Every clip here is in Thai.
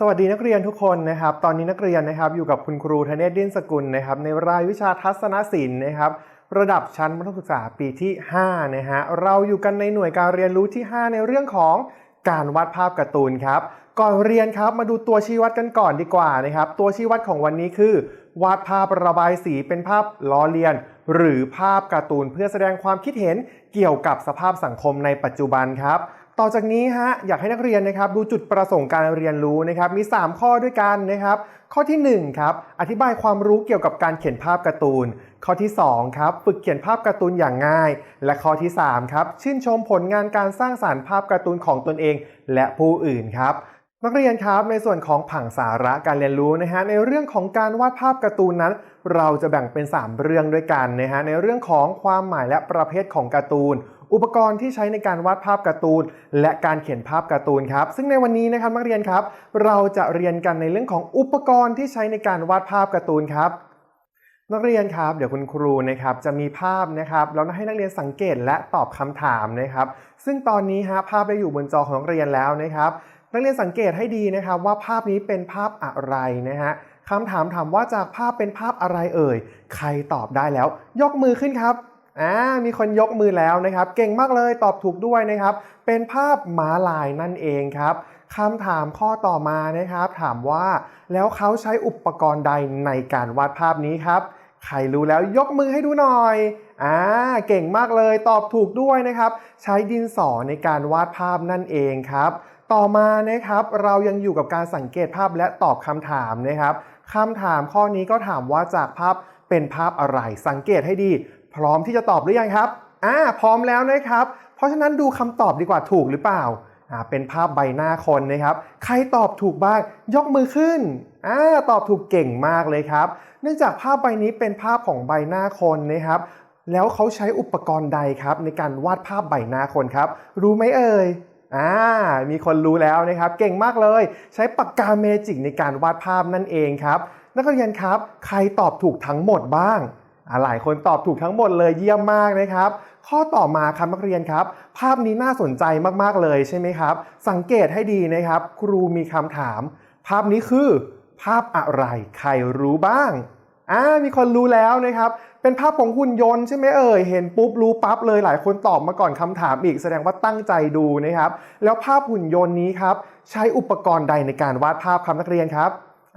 สวัสดีนักเรียนทุกคนนะครับ ตอนนี้นักเรียนนะครับอยู่กับคุณครูธเนศดิ้นสกุลนะครับในรายวิชาทัศนศิลป์นะครับ ระดับชั้นมัธยมศึกษาปีที่5นะฮะเราอยู่กันในหน่วยการเรียนรู้ที่ 5 ในเรื่องของการวาดภาพการ์ตูนครับ ก่อนเรียนครับมาดูตัวชี้วัดกันก่อนดีกว่านะครับ ตัวชี้วัดของวันนี้คือ วาดภาพระบายสีเป็นภาพล้อเลียน หรือภาพการ์ตูนเพื่อแสดงความคิดเห็นเกี่ยวกับสภาพสังคมในปัจจุบันครับ ต่อจากนี้ฮะอยากให้นักเรียนนะครับดูจุดประสงค์การเรียนรู้นะครับมี 3 ข้อด้วยกันนะครับข้อที่1ครับอธิบายความรู้เกี่ยวกับการเขียนภาพการ์ตูน ข้อที่2ครับฝึกเขียนภาพการ์ตูนอย่างง่าย และข้อที่3ครับชื่นชมผลงานการสร้างสารรค์ภาพการ์ตูนของตนเอง และผู้อื่นครับนักเรียนครับในส่วนของผังสาระการเรียนรู้นะฮะในเรื่องของการวาดภาพการ์ตูนนั้น เราจะแบ่งเป็น 3 เรื่องด้วยกันนะฮะในเรื่องของความหมายและประเภทของการ์ตูน อุปกรณ์ที่ใช้ในการวาดภาพการ์ตูน และการเขียนภาพการ์ตูนครับ ซึ่งในวันนี้นะครับนักเรียนครับ เราจะเรียนกันในเรื่องของอุปกรณ์ที่ใช้ในการวาดภาพการ์ตูนครับนักเรียนครับ เดี๋ยวคุณครูนะครับจะมีภาพนะครับแล้วให้นักเรียนสังเกตและตอบคำถามนะครับ ซึ่งตอนนี้ฮะภาพได้อยู่บนจอของนักเรียนแล้วนะครับ นักเรียนสังเกตให้ดีนะครับว่าภาพนี้เป็นภาพอะไรนะฮะคำถามถามว่าจากภาพเป็นภาพอะไรเอ่ย ใครตอบได้แล้ว ยกมือขึ้นครับ อ่ามีคนยกมือแล้วนะครับ เก่งมากเลยตอบถูกด้วยนะครับ เป็นภาพหมาลายนั่นเองครับคำถามข้อต่อมานะครับ ถามว่าแล้วเขาใช้อุปกรณ์ใดในการวาดภาพนี้ครับ ใครรู้แล้วยกมือให้ดูหน่อยอ่าเก่งมากเลยตอบถูกด้วยนะครับ ใช้ดินสอในการวาดภาพนั่นเองครับ ต่อมานะครับเรายังอยู่กับการสังเกตภาพและตอบคำถามนะครับคำถามข้อนี้ก็ถามว่าจากภาพเป็นภาพอะไรสังเกตให้ดี พร้อมที่จะตอบหรือยังครับอ่าพร้อมแล้วนะครับ เพราะฉะนั้นดูคำตอบดีกว่าถูกหรือเปล่าอ่าเป็นภาพใบหน้าคนนะครับ ใครตอบถูกบ้างยกมือขึ้นอ่าตอบถูกเก่งมากเลยครับ เนื่องจากภาพใบนี้เป็นภาพของใบหน้าคนนะครับ แล้วเขาใช้อุปกรณ์ใดครับในการวาดภาพใบหน้าคนครับ รู้ไหมเอ่ยอ่ามีคนรู้แล้วนะครับ เก่งมากเลย ใช้ปากกาเมจิกในการวาดภาพนั่นเองครับ นักเรียนครับ ใครตอบถูกทั้งหมดบ้าง หลายคนตอบถูกทั้งหมดเลยเยี่ยมมากนะครับ ข้อต่อมาครับนักเรียนครับ ภาพนี้น่าสนใจมากๆเลยใช่ไหมครับ สังเกตให้ดีนะครับ ครูมีคำถาม ภาพนี้คือ ภาพอะไรใครรู้บ้างอ่ามีคนรู้แล้วนะครับ เป็นภาพของหุ่นยนต์ใช่ไหมเอ่ย เห็นปุ๊บรู้ปั๊บเลยหลายคนตอบมาก่อนคำถามอีก แสดงว่าตั้งใจดูนะครับ แล้วภาพหุ่นยนต์นี้ครับ ใช้อุปกรณ์ใดในการวาดภาพครับนักเรียนครับ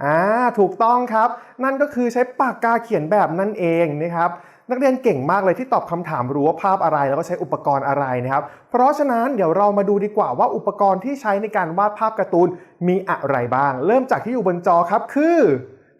อ่าถูกต้องครับ นั่นก็คือใช้ปากกาเขียนแบบนั่นเองนะครับนักเรียนเก่งมากเลยที่ตอบคำถามรู้ว่าภาพอะไรแล้วก็ใช้อุปกรณ์อะไรนะครับ เพราะฉะนั้นเดี๋ยวเรามาดูดีกว่าว่าอุปกรณ์ที่ใช้ในการวาดภาพการ์ตูนมีอะไรบ้าง เริ่มจากที่อยู่บนจอครับคือ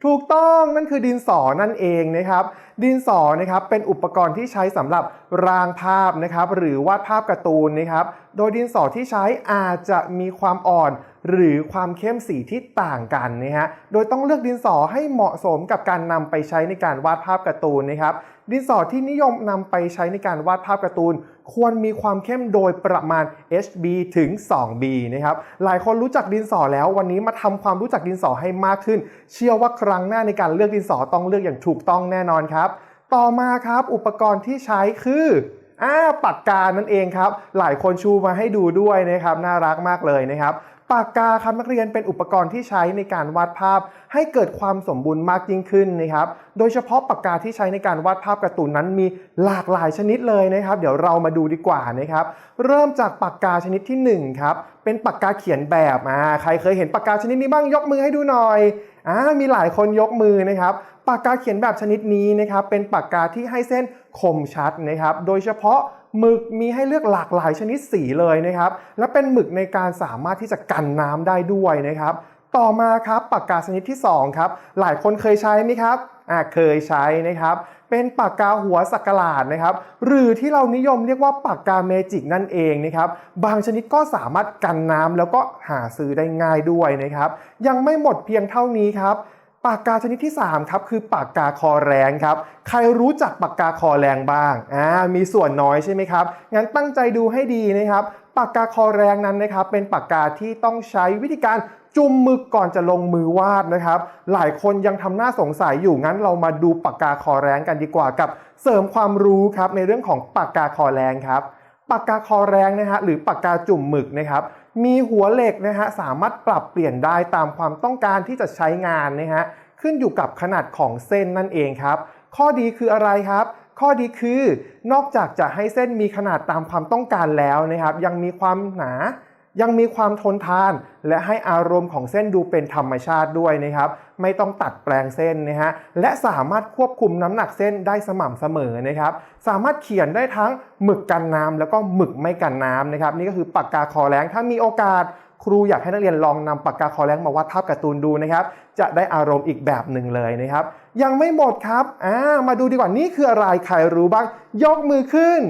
ถูกต้องนั่นคือดินสอนั่นเองนะครับ ดินสอนะครับเป็นอุปกรณ์ที่ใช้สำหรับรางภาพนะครับหรือวาดภาพการ์ตูนนะครับโดยดินสอที่ใช้อาจจะมีความอ่อนหรือความเข้มสีที่ต่างกันนะฮะโดยต้องเลือกดินสอให้เหมาะสมกับการนำไปใช้ในการวาดภาพการ์ตูนนะครับดินสอที่นิยมนำไปใช้ในการวาดภาพการ์ตูน ควรมีความเข้มโดยประมาณ HB ถึง 2B นะครับหลายคนรู้จักดินสอแล้ววันนี้มาทำความรู้จักดินสอให้มากขึ้น เชื่อว่าครั้งหน้าในการเลือกดินสอต้องเลือกอย่างถูกต้องแน่นอนครับ ต่อมาครับอุปกรณ์ที่ใช้คืออ่าปากกานั่นเองครับ หลายคนชูมาให้ดูด้วยนะครับ น่ารักมากเลยนะครับ ปากกาครับนักเรียนเป็นอุปกรณ์ที่ใช้ในการวาดภาพ ให้เกิดความสมบูรณ์มากยิ่งขึ้นนะครับ โดยเฉพาะปากกาที่ใช้ในการวาดภาพการ์ตูนนั้นมีหลากหลายชนิดเลยนะครับ เดี๋ยวเรามาดูดีกว่านะครับ เริ่มจากปากกาชนิดที่หนึ่งครับ เป็นปากกาเขียนแบบอ่าใครเคยเห็นปากกาชนิดนี้บ้างยกมือให้ดูหน่อยอ่ามีหลายคนยกมือนะครับ ปากกาเขียนแบบชนิดนี้นะครับ เป็นปากกาที่ให้เส้นคมชัดนะครับ โดยเฉพาะหมึกมีให้เลือกหลากหลายชนิดสีเลยนะครับ และเป็นหมึกในการสามารถที่จะกันน้ำได้ด้วยนะครับ ต่อมาครับปากกาชนิดที่2ครับหลายคนเคยใช้ไหมครับอ่าเคยใช้นะครับเป็นปากกาหัวสักหลาดนะครับ หรือที่เรานิยมเรียกว่าปากกาเมจิกนั่นเองนะครับ บางชนิดก็สามารถกันน้ำแล้วก็หาซื้อได้ง่ายด้วยนะครับ ยังไม่หมดเพียงเท่านี้ครับ ปากกาชนิดที่3ครับคือปากกาคอแรงครับ ใครรู้จักปากกาคอแรงบ้างอ่ามีส่วนน้อยใช่ไหมครับ งั้นตั้งใจดูให้ดีนะครับ ปากกาคอแรงนั้นนะครับ เป็นปากกาที่ต้องใช้วิธีการ จุ่มมือก่อนจะลงมือวาดนะครับ หลายคนยังทำหน้าสงสัยอยู่งั้นเรามาดูปากกาคอแรงกันดีกว่ากับ เสริมความรู้ครับในเรื่องของปากกาคอแรงครับปากกาคอแรงนะฮะหรือปากกาจุ่มหมึกนะครับมีหัวเหล็กนะฮะสามารถปรับเปลี่ยนได้ตามความต้องการที่จะใช้งานนะฮะขึ้นอยู่กับขนาดของเส้นนั่นเองครับ ข้อดีคืออะไรครับ ข้อดีคือนอกจากจะให้เส้นมีขนาดตามความต้องการแล้วนะครับ ยังมีความหนา ยังมีความทนทาน และให้อารมณ์ของเส้นดูเป็นธรรมชาติด้วยนะครับ ไม่ต้องตัดแปลงเส้นนะฮะและสามารถควบคุมน้ำหนักเส้นได้สม่ำเสมอนะครับ สามารถเขียนได้ทั้งหมึกกันน้ำแล้วก็หมึกไม่กันน้ำนะครับ นี่ก็คือปากกาคอแรงถ้ามีโอกาสครูอยากให้นักเรียนลองนำปากกาคอแรงมาวาดภาพการ์ตูนดูนะครับ จะได้อารมณ์อีกแบบหนึ่งเลยนะครับ ยังไม่หมดครับอ่ามาดูดีกว่านี่คืออะไรใครรู้บ้าง ยกมือขึ้น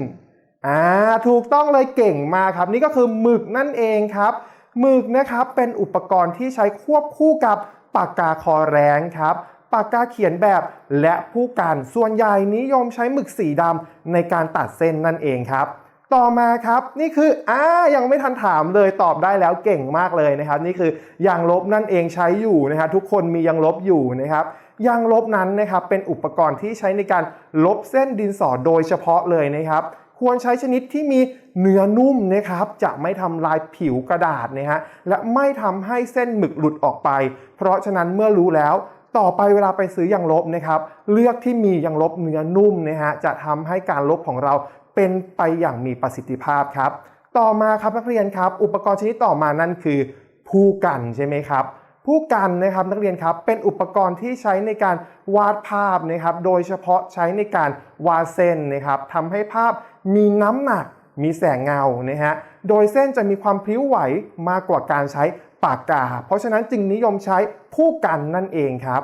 อ่าถูกต้องเลยเก่งมากครับ นี่ก็คือหมึกนั่นเองครับหมึกนะครับเป็นอุปกรณ์ที่ใช้ควบคู่กับปากกาคอแรงครับปากกาเขียนแบบและผู้กันส่วนใหญ่นิยมใช้หมึกสีดำในการตัดเส้นนั่นเองครับ ต่อมาครับนี่คืออ่ายังไม่ทันถามเลยตอบได้แล้วเก่งมากเลยนะครับ นี่คือยางลบนั่นเองใช้อยู่นะครับทุกคนมียางลบอยู่นะครับยางลบนั้นนะครับเป็นอุปกรณ์ที่ใช้ในการลบเส้นดินสอโดยเฉพาะเลยนะครับ ควรใช้ชนิดที่มีเนื้อนุ่มนะครับ จะไม่ทำลายผิวกระดาษนะฮะ และไม่ทำให้เส้นหมึกหลุดออกไป เพราะฉะนั้นเมื่อรู้แล้วต่อไปเวลาไปซื้อยางลบนะครับ เลือกที่มียางลบเนื้อนุ่มนะฮะ จะทำให้การลบของเราเป็นไปอย่างมีประสิทธิภาพครับ ต่อมาครับนักเรียนครับ อุปกรณ์ชนิดต่อมานั่นคือ ผู้กันใช่ไหมครับผู้กันนะครับนักเรียนครับเป็นอุปกรณ์ที่ใช้ในการวาดภาพนะครับ โดยเฉพาะใช้ในการวาดเส้นนะครับทำให้ภาพ มีน้ำหนัก มีแสงเงานะฮะ โดยเส้นจะมีความพลิ้วไหวมากกว่าการใช้ปากกา เพราะฉะนั้นจึงนิยมใช้ผู้กันนั่นเองครับ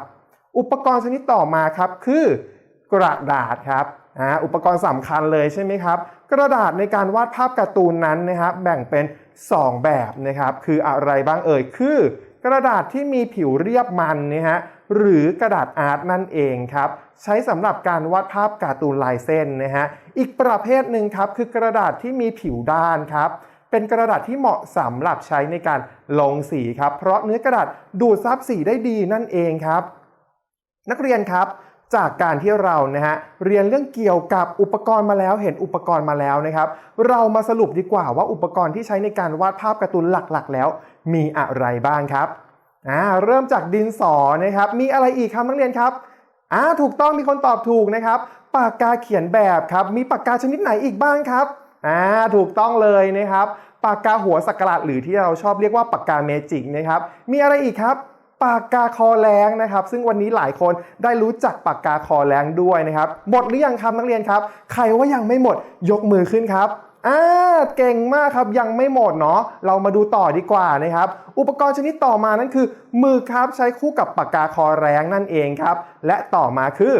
อุปกรณ์ชนิดต่อมาครับคือกระดาษครับอ่าอุปกรณ์สำคัญเลยใช่ไหมครับ กระดาษในการวาดภาพการ์ตูนนั้นนะครับแบ่งเป็น 2 แบบนะครับ คืออะไรบ้างเอ่ย คือกระดาษที่มีผิวเรียบมันนะฮะหรือกระดาษอาร์ตนั่นเองครับ ใช้สำหรับการวาดภาพการ์ตูนลายเส้นนะฮะ อีกประเภทหนึ่งครับคือกระดาษที่มีผิวด้านครับเป็นกระดาษที่เหมาะสำหรับใช้ในการลงสีครับ เพราะเนื้อกระดาษดูดซับสีได้ดีนั่นเองครับ นักเรียนครับจากการที่เรานะฮะเรียนเรื่องเกี่ยวกับอุปกรณ์มาแล้วเห็นอุปกรณ์มาแล้วนะครับ เรามาสรุปดีกว่าว่าอุปกรณ์ที่ใช้ในการวาดภาพการ์ตูนหลักๆ แล้ว มีอะไรบ้างครับอ่าเริ่มจากดินสอนะครับ มีอะไรอีกครับนักเรียนครับ อ่าถูกต้องมีคนตอบถูกนะครับ ปากกาเขียนแบบครับ มีปากกาชนิดไหนอีกบ้างครับอ่าถูกต้องเลยนะครับ ปากกาหัวสักหลาดหรือที่เราชอบเรียกว่าปากกาเมจิกนะครับ มีอะไรอีกครับปากกาคอแรงนะครับ ซึ่งวันนี้หลายคนได้รู้จักปากกาคอแรงด้วยนะครับ หมดหรือยังครับนักเรียนครับ ใครว่ายังไม่หมดยกมือขึ้นครับ อ่าเก่งมากครับยังไม่หมดเนาะเรามาดูต่อดีกว่านะครับ อุปกรณ์ชนิดต่อมานั่นคือมือครับใช้คู่กับปากกาคอแรงนั่นเองครับ และต่อมาคือ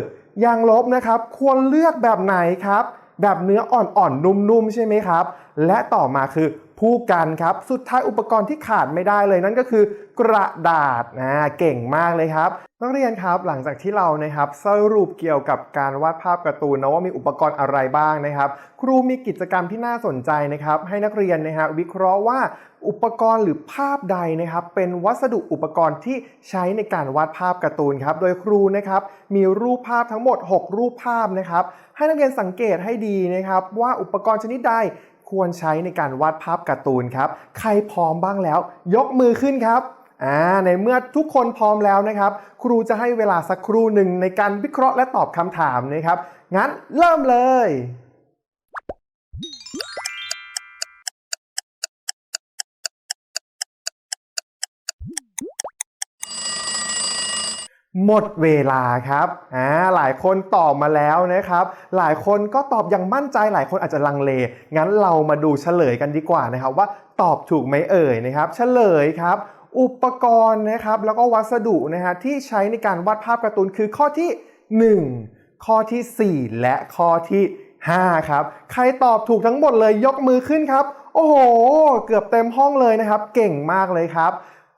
ยางลบนะครับควรเลือกแบบไหนครับ แบบเนื้ออ่อนๆนุ่มๆใช่ไหมครับ และต่อมาคือ ผู้กันครับ สุดท้ายอุปกรณ์ที่ขาดไม่ได้เลยนั่นก็คือกระดาษนะเก่งมากเลยครับนักเรียนครับหลังจากที่เรานะครับสรุปเกี่ยวกับการวาดภาพการ์ตูนนะว่ามีอุปกรณ์อะไรบ้างนะครับ ครูมีกิจกรรมที่น่าสนใจนะครับ ให้นักเรียนนะฮะวิเคราะห์ว่าอุปกรณ์หรือภาพใดนะครับ เป็นวัสดุอุปกรณ์ที่ใช้ในการวาดภาพการ์ตูนครับ โดยครูนะครับมีรูปภาพทั้งหมด 6 รูปภาพนะครับ ให้นักเรียนสังเกตให้ดีนะครับ ว่าอุปกรณ์ชนิดใด ควรใช้ในการวาดภาพการ์ตูนครับ ใครพร้อมบ้างแล้ว ยกมือขึ้นครับอ่าในเมื่อทุกคนพร้อมแล้วนะครับ ครูจะให้เวลาสักครู่หนึ่งในการวิเคราะห์และตอบคำถามนะครับ งั้นเริ่มเลย หมดเวลาครับอ่าหลายคนตอบมาแล้วนะครับ หลายคนก็ตอบอย่างมั่นใจ หลายคนอาจจะลังเล งั้นเรามาดูเฉลยกันดีกว่านะครับ ว่าตอบถูกไหมเอ่ยนะครับ เฉลยครับ อุปกรณ์นะครับแล้วก็วัสดุนะฮะที่ใช้ในการวาดภาพการ์ตูนคือข้อที่ 1 ข้อทีสี่4 และข้อที่ 5 ครับ ใครตอบถูกทั้งหมดเลยยกมือขึ้นครับ โอ้โห เกือบเต็มห้องเลยนะครับ เก่งมากเลยครับ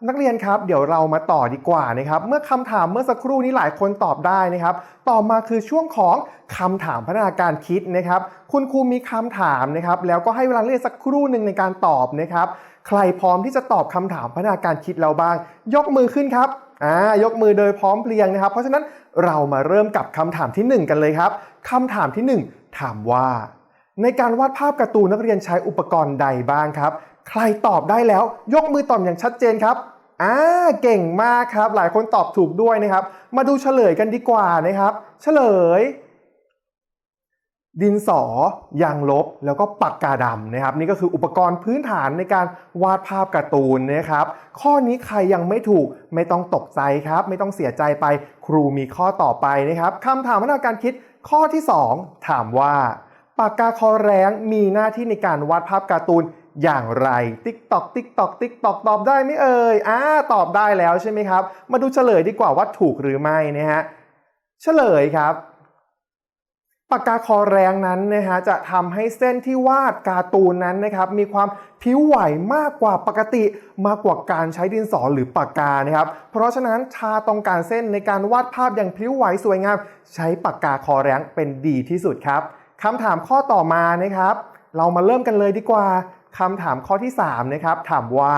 นักเรียนครับเดี๋ยวเรามาต่อดีกว่านะครับเมื่อคำถามเมื่อสักครู่นี้หลายคนตอบได้นะครับ ต่อมาคือช่วงของคำถามพัฒนาการคิดนะครับ คุณครูมีคำถามนะครับ แล้วก็ให้เวลาเรียนสักครู่หนึ่งในการตอบนะครับ ใครพร้อมที่จะตอบคำถามพัฒนาการคิดเราบ้าง ยกมือขึ้นครับอ่ายกมือโดยพร้อมเพรียงนะครับ เพราะฉะนั้นเรามาเริ่มกับคำถามที่ 1 กันเลยครับคำถามที่ 1 ถามว่า ในการวาดภาพการ์ตูนนักเรียนใช้อุปกรณ์ใดบ้างครับ ใครตอบได้แล้วยกมือตอบอย่างชัดเจนครับอ่าเก่งมากครับ หลายคนตอบถูกด้วยนะครับ มาดูเฉลยกันดีกว่านะครับ เฉลย ดินสอยางลบแล้วก็ปากกาดำนะครับ นี่ก็คืออุปกรณ์พื้นฐานในการวาดภาพการ์ตูนนะครับ ข้อนี้ใครยังไม่ถูกไม่ต้องตกใจครับ ไม่ต้องเสียใจไปครูมีข้อต่อไปนะครับคำถามพัฒนาการคิดข้อที่ 2 ถามว่าปากกาคอแรงมีหน้าที่ในการวาดภาพการ์ตูน อย่างไร ติ๊กตอกติ๊กตอกติ๊กตอกตอบได้ไหมเอ่ยอ่าตอบได้แล้วใช่ไหมครับ มาดูเฉลยดีกว่าว่าถูกหรือไม่นะฮะเฉลยครับปากกาคอแรงนั้นนะฮะจะทำให้เส้นที่วาดการ์ตูนนั้นนะครับมีความผิวไหวมากกว่าปกติมากกว่าการใช้ดินสอหรือปากกานะครับ เพราะฉะนั้นชาต้องการเส้นในการวาดภาพอย่างผิวไหวสวยงาม ใช้ปากกาคอแรงเป็นดีที่สุดครับคำถามข้อต่อมานะครับ เรามาเริ่มกันเลยดีกว่า คำถามข้อที่ 3 นะครับ ถามว่า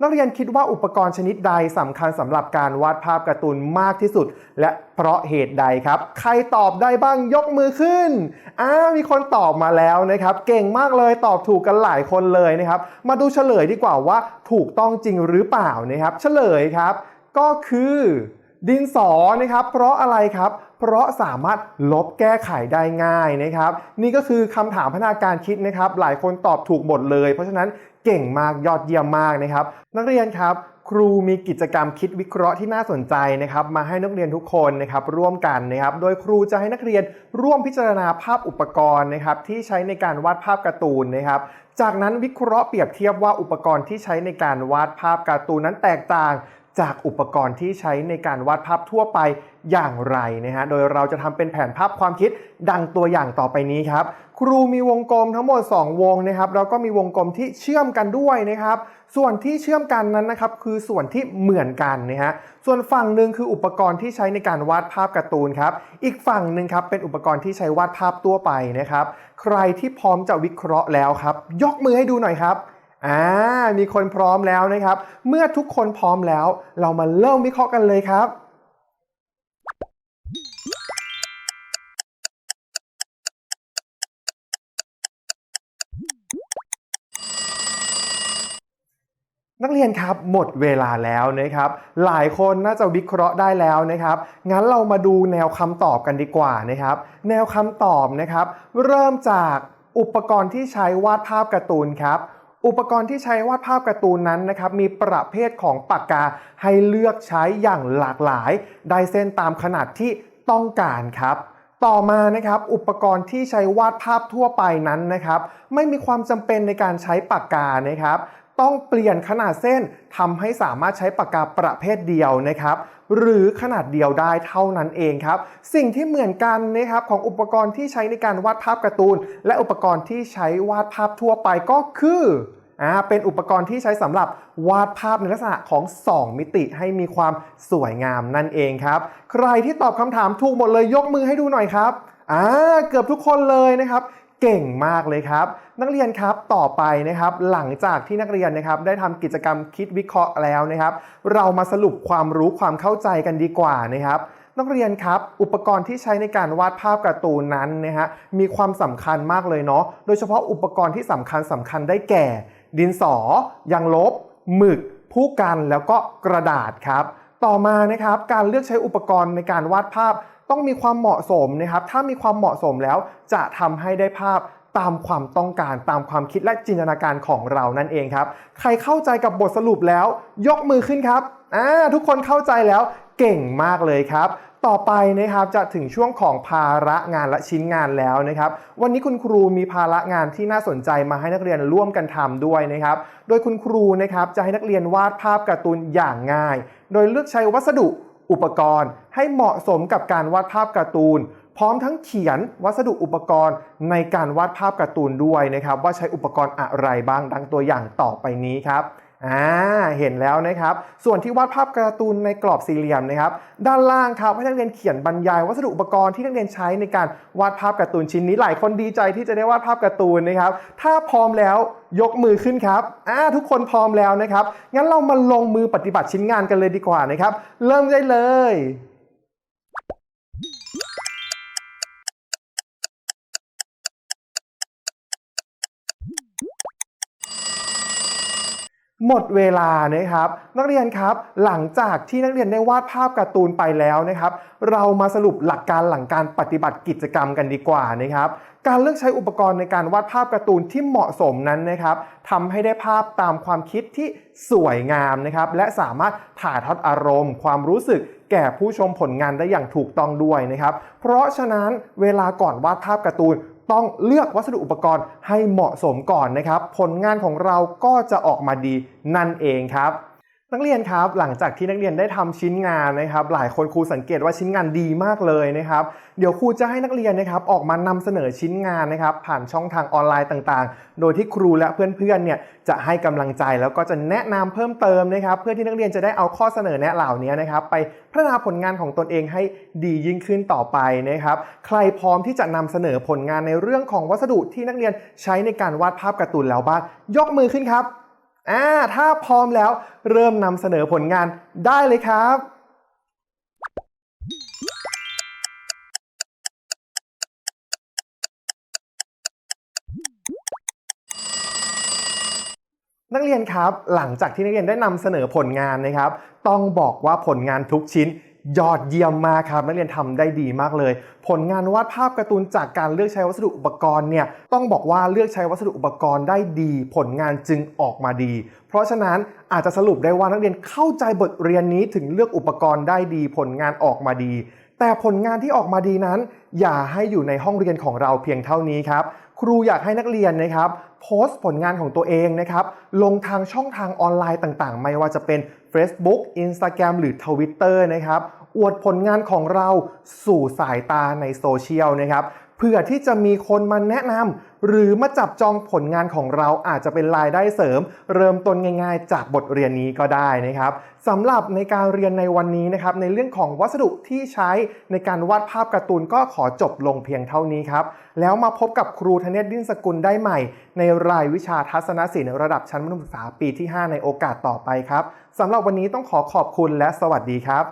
นักเรียนคิดว่าอุปกรณ์ชนิดใดสำคัญสำหรับการวาดภาพการ์ตูนมากที่สุด และเพราะเหตุใดครับ ใครตอบได้บ้างยกมือขึ้นอ่ามีคนตอบมาแล้วนะครับ เก่งมากเลยตอบถูกกันหลายคนเลยนะครับ มาดูเฉลยดีกว่าว่าถูกต้องจริงหรือเปล่านะครับ เฉลยครับ ก็คือดินสอนะครับ เพราะอะไรครับ เพราะสามารถลบแก้ไขได้ง่ายนะครับ นี่ก็คือคำถามพนาการคิดนะครับ หลายคนตอบถูกหมดเลย เพราะฉะนั้นเก่งมากยอดเยี่ยมมากนะครับ นักเรียนครับครูมีกิจกรรมคิดวิเคราะห์ที่น่าสนใจนะครับมาให้นักเรียนทุกคนนะครับร่วมกันนะครับโดยครูจะให้นักเรียนร่วมพิจารณาภาพอุปกรณ์นะครับที่ใช้ในการวาดภาพการ์ตูนนะครับจากนั้นวิเคราะห์เปรียบเทียบว่าอุปกรณ์ที่ใช้ในการวาดภาพการ์ตูนนั้นแตกต่าง จากอุปกรณ์ที่ใช้ในการวาดภาพทั่วไปอย่างไรนะฮะ โดยเราจะทำเป็นแผนภาพความคิดดังตัวอย่างต่อไปนี้ครับ ครูมีวงกลมทั้งหมด 2 วงนะครับ แล้วก็มีวงกลมที่เชื่อมกันด้วยนะครับ ส่วนที่เชื่อมกันนั้นนะครับ คือส่วนที่เหมือนกันนะฮะ ส่วนฝั่งหนึ่งคืออุปกรณ์ที่ใช้ในการวาดภาพการ์ตูนครับ อีกฝั่งหนึ่งครับเป็นอุปกรณ์ที่ใช้วาดภาพทั่วไปนะครับ ใครที่พร้อมจะวิเคราะห์แล้วครับ ยกมือให้ดูหน่อยครับ อ่ามีคนพร้อมแล้วนะครับ เมื่อทุกคนพร้อมแล้ว เรามาเริ่มวิเคราะห์กันเลยครับนักเรียนครับหมดเวลาแล้วนะครับ หลายคนน่าจะวิเคราะห์ได้แล้วนะครับ งั้นเรามาดูแนวคำตอบกันดีกว่านะครับ แนวคำตอบนะครับ เริ่มจากอุปกรณ์ที่ใช้วาดภาพการ์ตูนครับ อุปกรณ์ที่ใช้วาดภาพการ์ตูนนั้นนะครับมีประเภทของปากกาให้เลือกใช้อย่างหลากหลาย ได้เส้นตามขนาดที่ต้องการครับ ต่อมานะครับอุปกรณ์ที่ใช้วาดภาพทั่วไปนั้นนะครับ ไม่มีความจำเป็นในการใช้ปากกานะครับ ต้องเปลี่ยนขนาดเส้นทำให้สามารถใช้ปากกาประเภทเดียวนะครับ หรือขนาดเดียวได้เท่านั้นเองครับ สิ่งที่เหมือนกันนะครับของอุปกรณ์ที่ใช้ในการวาดภาพการ์ตูน และอุปกรณ์ที่ใช้วาดภาพทั่วไปก็คืออ่าเป็นอุปกรณ์ที่ใช้สำหรับวาดภาพในลักษณะของ 2 มิติให้มีความสวยงามนั่นเองครับ ใครที่ตอบคำถามถูกหมดเลยยกมือให้ดูหน่อยครับอ่าเกือบทุกคนเลยนะครับ เก่งมากเลยครับ นักเรียนครับต่อไปนะครับหลังจากที่นักเรียนนะครับได้ทำกิจกรรมคิดวิเคราะห์แล้วนะครับ เรามาสรุปความรู้ความเข้าใจกันดีกว่านะครับนักเรียนครับ อุปกรณ์ที่ใช้ในการวาดภาพการ์ตูนนั้นนะฮะมีความสำคัญมากเลยเนาะโดยเฉพาะอุปกรณ์ที่สำคัญสำคัญได้แก่ ดินสอยางลบ หมึก ผู้กันแล้วก็กระดาษครับ ต่อมานะครับการเลือกใช้อุปกรณ์ในการวาดภาพ ต้องมีความเหมาะสมนะครับ ถ้ามีความเหมาะสมแล้วจะทำให้ได้ภาพตามความต้องการตามความคิดและจินตนาการของเรานั่นเองครับ ใครเข้าใจกับบทสรุปแล้ว ยกมือขึ้นครับอ่าทุกคนเข้าใจแล้วเก่งมากเลยครับ ต่อไปนะครับจะถึงช่วงของภาระงานและชิ้นงานแล้วนะครับ วันนี้คุณครูมีภาระงานที่น่าสนใจมาให้นักเรียนร่วมกันทำด้วยนะครับ โดยคุณครูนะครับจะให้นักเรียนวาดภาพการ์ตูนอย่างง่าย โดยเลือกใช้วัสดุ อุปกรณ์ให้เหมาะสมกับการวาดภาพการ์ตูน พร้อมทั้งเขียนวัสดุอุปกรณ์ในการวาดภาพการ์ตูนด้วยนะครับว่าใช้อุปกรณ์อะไรบ้างดังตัวอย่างต่อไปนี้ครับ อ่าเห็นแล้วนะครับ ส่วนที่วาดภาพการ์ตูนในกรอบสี่เหลี่ยมนะครับ ด้านล่างครับให้นักเรียนเขียนบรรยายวัสดุอุปกรณ์ที่นักเรียนใช้ในการวาดภาพการ์ตูนชิ้นนี้หลายคนดีใจที่จะได้วาดภาพการ์ตูนนะครับ ถ้าพร้อมแล้วยกมือขึ้นครับอ่าทุกคนพร้อมแล้วนะครับงั้นเรามาลงมือปฏิบัติชิ้นงานกันเลยดีกว่านะครับ เริ่มได้เลย หมดเวลานะครับ นักเรียนครับหลังจากที่นักเรียนได้วาดภาพการ์ตูนไปแล้วนะครับ เรามาสรุปหลักการหลังการปฏิบัติกิจกรรมกันดีกว่านะครับ การเลือกใช้อุปกรณ์ในการวาดภาพการ์ตูนที่เหมาะสมนั้นนะครับทำให้ได้ภาพตามความคิดที่สวยงามนะครับ และสามารถถ่ายทอดอารมณ์ ความรู้สึกแก่ผู้ชมผลงานได้อย่างถูกต้องด้วยนะครับ เพราะฉะนั้นเวลาก่อนวาดภาพการ์ตูน ต้องเลือกวัสดุอุปกรณ์ให้เหมาะสมก่อนนะครับ ผลงานของเราก็จะออกมาดีนั่นเองครับ นักเรียนครับหลังจากที่นักเรียนได้ทำชิ้นงานนะครับหลายคนครูสังเกตว่าชิ้นงานดีมากเลยนะครับเดี๋ยวครูจะให้นักเรียนนะครับออกมานำเสนอชิ้นงานนะครับผ่านช่องทางออนไลน์ต่างๆ โดยที่ครูและเพื่อนๆเนี่ยจะให้กำลังใจแล้วก็จะแนะนำเพิ่มเติมนะครับเพื่อที่นักเรียนจะได้เอาข้อเสนอแนะเหล่านี้นะครับไปพัฒนาผลงานของตนเองให้ดียิ่งขึ้นต่อไปนะครับใครพร้อมที่จะนำเสนอผลงานในเรื่องของวัสดุที่นักเรียนใช้ในการวาดภาพการ์ตูนแล้วบ้างยกมือขึ้นครับ อ่าถ้าพร้อมแล้วเริ่มนำเสนอผลงานได้เลยครับ นักเรียนครับหลังจากที่นักเรียนได้นำเสนอผลงานนะครับ ต้องบอกว่าผลงานทุกชิ้น ยอดเยี่ยมมากครับนักเรียนทำได้ดีมากเลย ผลงานวาดภาพการ์ตูนจากการเลือกใช้วัสดุอุปกรณ์เนี่ยต้องบอกว่าเลือกใช้วัสดุอุปกรณ์ได้ดี ผลงานจึงออกมาดี เพราะฉะนั้นอาจจะสรุปได้ว่านักเรียนเข้าใจบทเรียนนี้ถึงเลือกอุปกรณ์ได้ดี ผลงานออกมาดี แต่ผลงานที่ออกมาดีนั้น อย่าให้อยู่ในห้องเรียนของเราเพียงเท่านี้ครับ ครูอยากให้นักเรียนนะครับโพสต์ผลงานของตัวเองนะครับลงทางช่องทางออนไลน์ต่างๆ ไม่ว่าจะเป็น Facebook Instagram หรือ Twitter นะครับอวดผลงานของเราสู่สายตาในโซเชียลนะครับ เพื่อที่จะมีคนมาแนะนำหรือมาจับจองผลงานของเราอาจจะเป็นรายได้เสริม เริ่มต้นง่ายๆ จากบทเรียนนี้ก็ได้นะครับสำหรับในการเรียนในวันนี้นะครับในเรื่องของวัสดุที่ใช้ในการวาดภาพการ์ตูนก็ขอจบลงเพียงเท่านี้ครับแล้วมาพบกับครูธเนศดิ้นสกุลได้ใหม่ ในรายวิชาทัศนศิลป์ระดับชั้นมัธยมศึกษาปีที่ 5 ในโอกาสต่อไปครับสำหรับวันนี้ต้องขอขอบคุณและสวัสดีครับ